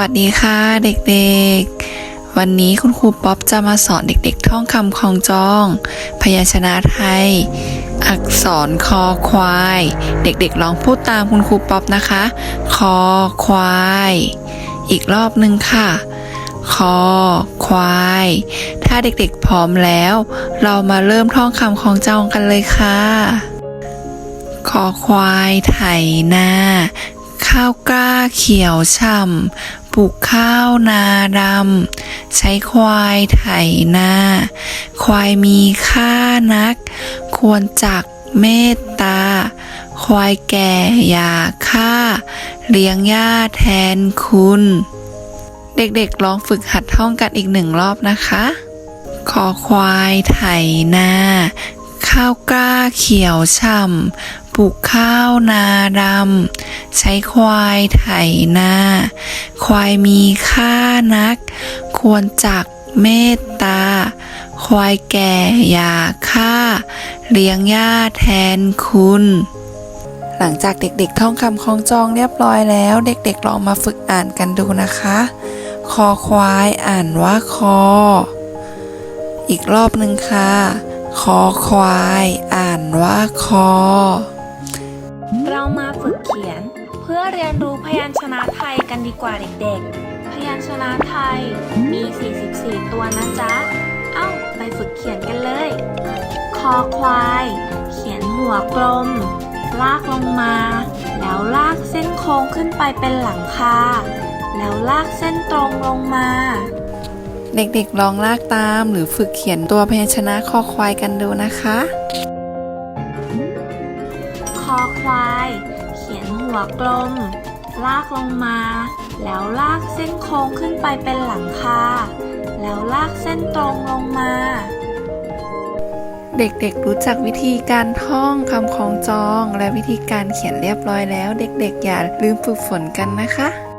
วัสดีค่ะเด็กๆ วันนี้คุณครูป๊อปจะมาสอนเด็กๆ ท่องคำคลองจอง พยัญชนะไทย อักษรคอควาย เด็กๆ ลองพูดตามคุณครูป๊อปนะคะ คอควาย อีกรอบหนึ่งค่ะ คอควาย ถ้าเด็กๆ พร้อมแล้ว เรามาเริ่มท่องคำคลองจองกันเลยค่ะ คอควายไถนาข้าวกล้าเขียวช่ำ ปลูกข้าวนาดำใช้ควายไถนา ควายมีค่านัก ควรจักเมตตา ควายแก่อย่าฆ่า เลี้ยงย่าแทนคุณ เด็กๆลองฝึกหัดท่องกันอีกหนึ่งรอบนะคะคอควายไถนา ข้าวกล้าเขียวช่ำปลูกข้าวนาดำ ใช้ควายไถนา ควายมีค่านัก ควรจักเมตตา ควายแก่อย่าฆ่า เลี้ยงย่าแทนคุณ หลังจากเด็กๆ ท่องคำคล้องจองเรียบร้อยแล้ว เด็กๆ ลองมาฝึกอ่านกันดูนะคะ คอควายอ่านว่าคอ อีกรอบหนึ่งค่ะ คอควาย อ่านว่าคอ เรามาฝึก พื่อเรียนรู้พยัญชนะไทยกันดีกว่าเด็กๆ พยัญชนะไทยมี 44 ตัวนะจ๊ะ เอ้า ไปฝึกเขียนกันเลย คอควาย เขียนหัวกลม ลากลงมา แล้วลากเส้นโค้งขึ้นไปเป็นหลังคา แล้วลากเส้นตรงลงมา เด็กๆ ลองลากตามหรือฝึกเขียนตัวพยัญชนะคอควายกันดูนะคะ คอควายเขียนหัวกลม ลากลงมา แล้วลากเส้นโค้งขึ้นไปเป็นหลังคา แล้วลากเส้นตรงลงมา เด็กๆรู้จักวิธีการท่องคำคล้องจอง และวิธีการเขียนเรียบร้อยแล้ว เด็กๆอย่าลืมฝึกฝนกันนะคะ